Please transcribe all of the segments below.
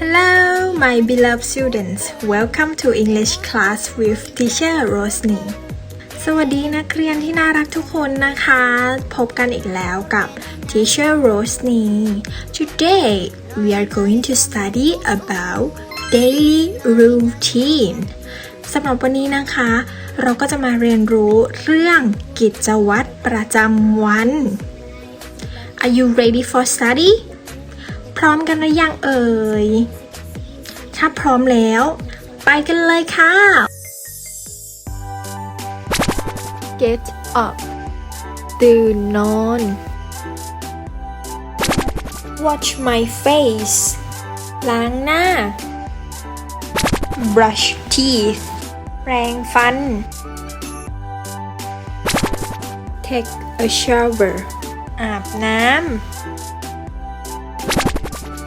Hello, my beloved students. Welcome to English class with teacher Rosny. สวัสดีนักเรียนที่น่ารักทุกคนนะคะ พบกันอีกแล้วกับ Teacher Rosny. Today we are going to study about daily routine. สำหรับวันนี้นะคะ เราก็จะมาเรียนรู้เรื่องกิจวัตรประจำวัน Are you ready for study? พร้อมกันหรือยังเอ่ย ถ้าพร้อมแล้ว ไปกันเลยค่ะ get up ตื่นนอน Watch my face ล้างหน้า Brush teeth แปรงฟัน Take a shower อาบน้ำ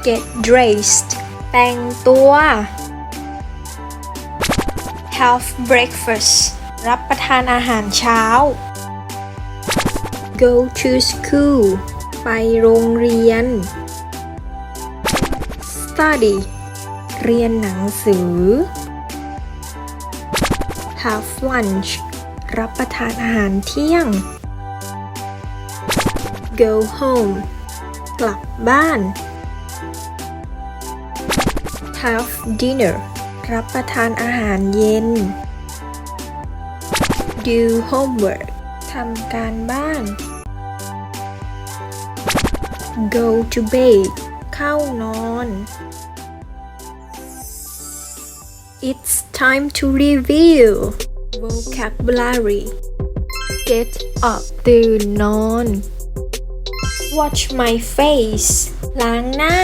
Get dressed แต่งตัว Have breakfast รับประทานอาหารเช้า Go to school ไปโรงเรียน Study เรียนหนังสือ Have lunch รับประทานอาหารเที่ยง Go home กลับบ้าน Have dinner รับประทานอาหารเย็น Do homework ทำการบ้าน Go to bed เข้านอน It's time to review vocabulary get up ตื่นนอน Watch my face ล้างหน้า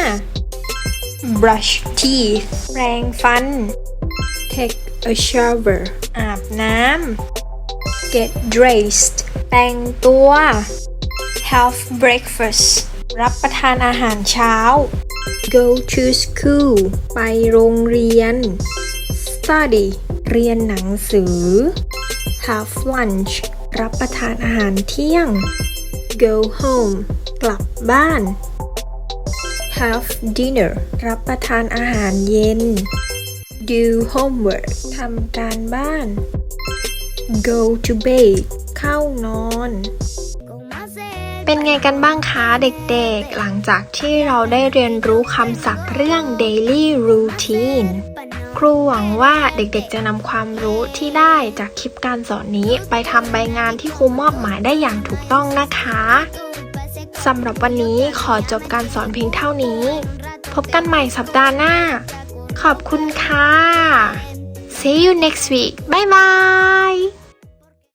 Brush teeth แปรงฟัน Take a shower อาบน้ำ Get dressed แต่งตัว Have breakfast รับประทานอาหารเช้า Go to school ไปโรงเรียน Study เรียนหนังสือ Have lunch รับประทานอาหารเที่ยง Go home กลับบ้าน Have dinner รับประทานอาหารเย็น Do homework ทำการบ้าน Go to bed เข้านอน เป็นไงกันบ้างคะเด็กๆ หลังจากที่เราได้เรียนรู้คำศัพท์เรื่อง daily routine ครูหวังว่าเด็กๆจะนำความรู้ที่ได้จากคลิปการสอนนี้ไปทำใบงานที่ครูมอบหมายได้อย่างถูกต้องนะคะ สำหรับวันนี้ขอจบการสอนเพียงเท่านี้ พบกันใหม่สัปดาห์หน้า ขอบคุณค่ะ See you next week bye bye